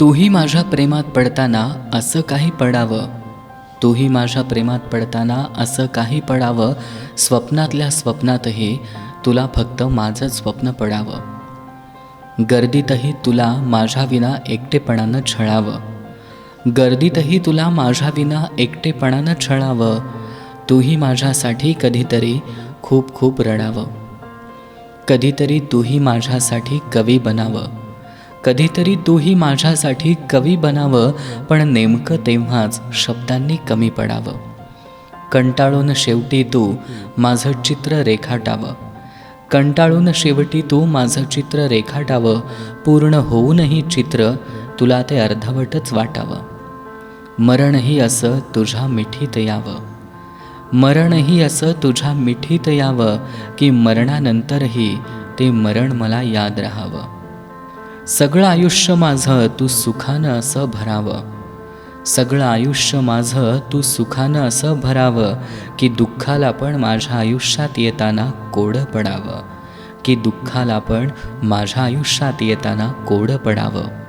तूही माझ्या प्रेमात पडताना असं काही पडावं. तूही माझ्या प्रेमात पडताना असं काही पडावं. स्वप्नातल्या स्वप्नातही तुला फक्त माझं स्वप्न पडावं. गर्दीतही तुला माझ्या विना एकटेपणानं छळावं. गर्दीतही तुला माझ्या विना एकटेपणानं छळावं. तूही माझ्यासाठी कधीतरी खूप खूप रडावं. कधीतरी तूही माझ्यासाठी कवी बनावं. कधीतरी तूही माझ्यासाठी कवी बनावं पण नेमकं तेव्हाच शब्दांनी कमी पडावं. कंटाळून शेवटी तू माझं चित्र रेखाटावं. कंटाळून शेवटी तू माझं चित्र रेखाटावं पूर्ण होऊनही चित्र तुला ते अर्धवटच वाटावं. मरणही असं तुझ्या मिठीत यावं. मरणही असं तुझ्या मिठीत यावं की मरणानंतरही ते मरण मला याद राहावं. सगळं आयुष्य माझं तू सुखानं असं भरावं. सगळं आयुष्य माझं तू सुखानं असं भरावं की दुःखाला पण माझ्या आयुष्यात येताना कोडं पडावं. की दुःखाला पण माझ्या आयुष्यात येताना कोडं पडावं.